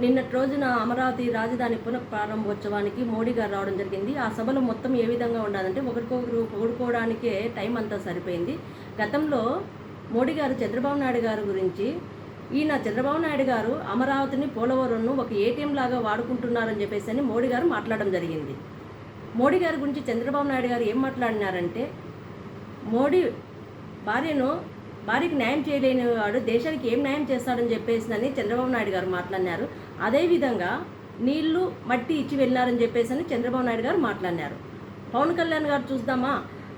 నిన్నటి రోజున అమరావతి రాజధాని పునఃప్రారంభోత్సవానికి మోడీ గారు రావడం జరిగింది. ఆ సభలో మొత్తం ఏ విధంగా ఉండాలంటే ఒకరికొకరు పొగుడుకోవడానికే టైం అంతా సరిపోయింది. గతంలో మోడీ గారు చంద్రబాబు నాయుడు గారి గురించి ఈయన చంద్రబాబు నాయుడు గారు అమరావతిని పోలవరంను ఒక ఏటీఎం లాగా వాడుకుంటున్నారని చెప్పేసి అని మోడీ గారు మాట్లాడడం జరిగింది. మోడీ గారి గురించి చంద్రబాబు నాయుడు గారు ఏం మాట్లాడినారంటే మోడీ భార్యను భార్యకు న్యాయం చేయలేని వాడు దేశానికి ఏం న్యాయం చేస్తాడని చెప్పేసి అని చంద్రబాబు నాయుడు గారు మాట్లాడినారు. అదేవిధంగా నీళ్ళు మట్టి ఇచ్చి వెళ్ళినారని చెప్పేసి అని చంద్రబాబు నాయుడు గారు మాట్లాడినారు. పవన్ కళ్యాణ్ గారు చూద్దామా?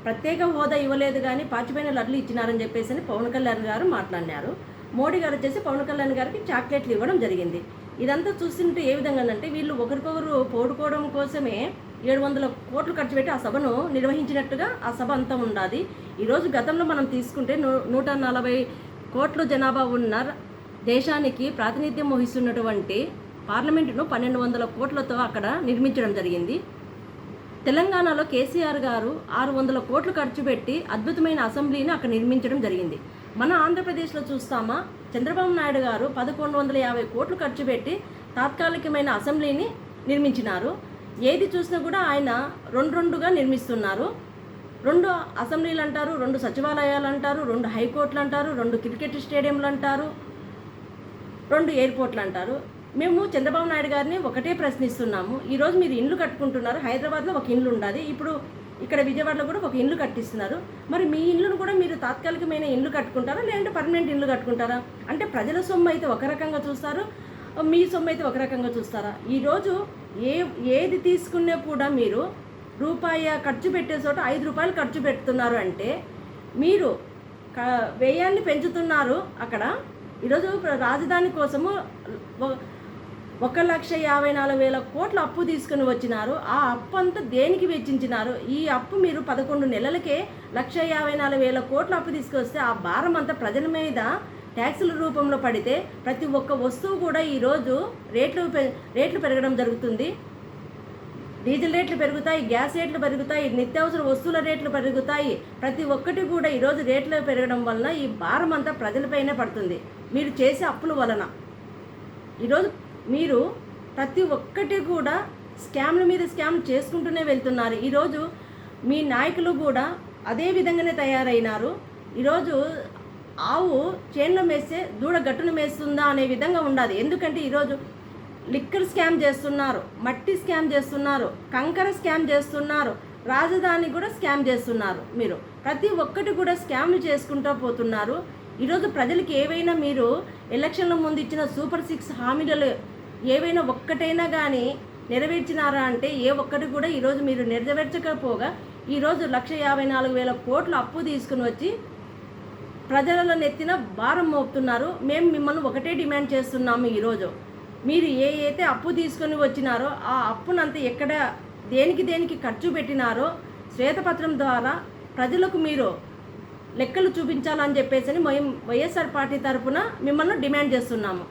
ప్రత్యేక హోదా ఇవ్వలేదు కానీ పాచిపోయిన లడ్లు ఇచ్చినారని చెప్పేసి అని పవన్ కళ్యాణ్ గారు మాట్లాడినారు. మోడీ గారు వచ్చేసి పవన్ కళ్యాణ్ గారికి చాక్లెట్లు ఇవ్వడం జరిగింది. ఇదంతా చూస్తుంటే ఏ విధంగా అంటే వీళ్ళు ఒకరికొకరు పోడుకోవడం కోసమే ఏడు వందల కోట్లు ఖర్చు పెట్టి ఆ సభను నిర్వహించినట్టుగా ఆ సభ అంతా ఉండాది. ఈరోజు గతంలో మనం తీసుకుంటే నూ నూట నలభై కోట్ల జనాభా ఉన్న దేశానికి ప్రాతినిధ్యం వహిస్తున్నటువంటి పార్లమెంటును పన్నెండు వందల కోట్లతో అక్కడ నిర్మించడం జరిగింది. తెలంగాణలో కేసీఆర్ గారు ఆరు వందల కోట్లు ఖర్చు పెట్టి అద్భుతమైన అసెంబ్లీని అక్కడ నిర్మించడం జరిగింది. మన ఆంధ్రప్రదేశ్లో చూస్తామా? చంద్రబాబు నాయుడు గారు పదకొండు వందల యాభై కోట్లు ఖర్చు పెట్టి తాత్కాలికమైన అసెంబ్లీని నిర్మించినారు. ఏది చూసినా కూడా ఆయన రెండు రెండుగా నిర్మిస్తున్నారు. రెండు అసెంబ్లీలు అంటారు రెండు సచివాలయాలు అంటారు రెండు హైకోర్టులు అంటారు రెండు క్రికెట్ స్టేడియంలు అంటారు రెండు ఎయిర్పోర్ట్లు అంటారు. మేము చంద్రబాబు నాయుడు గారిని ఒకటే ప్రశ్నిస్తున్నాము. ఈరోజు మీరు ఇండ్లు కట్టుకుంటున్నారు హైదరాబాద్లో ఒక ఇండ్లు ఉండాలి. ఇప్పుడు ఇక్కడ విజయవాడలో కూడా ఒక ఇండ్లు కట్టిస్తున్నారు. మరి మీ ఇల్లును కూడా మీరు తాత్కాలికమైన ఇండ్లు కట్టుకుంటారా లేదంటే పర్మనెంట్ ఇండ్లు కట్టుకుంటారా? అంటే ప్రజల సొమ్ము అయితే ఒక రకంగా చూస్తారు మీ సొమ్ము అయితే ఒక రకంగా చూస్తారా? ఈరోజు ఏ ఏది తీసుకున్నా కూడా మీరు రూపాయి ఖర్చు పెట్టే చోట ఐదు రూపాయలు ఖర్చు పెడుతున్నారు అంటే మీరు క- వ్యయాన్ని పెంచుతున్నారు అక్కడ. ఈరోజు రాజధాని కోసము ఒక లక్ష యాభై నాలుగు వేల కోట్ల అప్పు తీసుకుని వచ్చినారు. ఆ అప్పు అంతా దేనికి వెచ్చించినారు? ఈ అప్పు మీరు పదకొండు నెలలకే లక్ష యాభై నాలుగు వేల కోట్ల అప్పు తీసుకొస్తే ఆ భారం అంతా ప్రజల మీద ట్యాక్సుల రూపంలో పడితే ప్రతి ఒక్క వస్తువు కూడా ఈరోజు రేట్లు పె- రేట్లు పెరగడం జరుగుతుంది. డీజిల్ రేట్లు పెరుగుతాయి గ్యాస్ రేట్లు పెరుగుతాయి నిత్యావసర వస్తువుల రేట్లు పెరుగుతాయి. ప్రతి ఒక్కటి కూడా ఈరోజు రేట్లు పెరగడం వలన ఈ భారం అంతా ప్రజలపైనే పడుతుంది. మీరు చేసే అప్పుల వలన. ఈరోజు మీరు ప్రతి ఒక్కటి కూడా స్కామ్ల మీద స్కామ్ చేసుకుంటూనే వెళ్తున్నారు. ఈరోజు మీ నాయకులు కూడా అదే విధంగానే తయారైనారు. ఈరోజు ఆవు చేన్లో మేస్తే దూడ గట్టును మేస్తుందా అనే విధంగా ఉండాలి. ఎందుకంటే ఈరోజు లిక్కర్ స్కామ్ చేస్తున్నారు మట్టి స్కామ్ చేస్తున్నారు కంకర స్కామ్ చేస్తున్నారు రాజధాని కూడా స్కామ్ చేస్తున్నారు మీరు. ప్రతి ఒక్కటి కూడా స్కామ్లు చేసుకుంటూ పోతున్నారు. ఈరోజు ప్రజలకి ఏవైనా మీరు ఎలక్షన్ల ముందు ఇచ్చిన సూపర్ సిక్స్ హామీలలో ఏవైనా ఒక్కటైనా కానీ నెరవేర్చినారా అంటే ఏ ఒక్కటి కూడా ఈరోజు మీరు నెరవేర్చకపోగా ఈరోజు లక్ష యాభై నాలుగు వేల కోట్లు అప్పు తీసుకుని వచ్చి ప్రజలలో నెత్తిన భారం మోపుతున్నారు. మేము మిమ్మల్ని ఒకటే డిమాండ్ చేస్తున్నాము ఈరోజు. మీరు ఏ అయితే అప్పు తీసుకొని వచ్చినారో ఆ అప్పునంతా ఎక్కడ దేనికి దేనికి ఖర్చు పెట్టినారో శ్వేతపత్రం ద్వారా ప్రజలకు మీరు లెక్కలు చూపించాలని చెప్పేసి మేము వైఎస్ఆర్ పార్టీ తరఫున మిమ్మల్ని డిమాండ్ చేస్తున్నాము.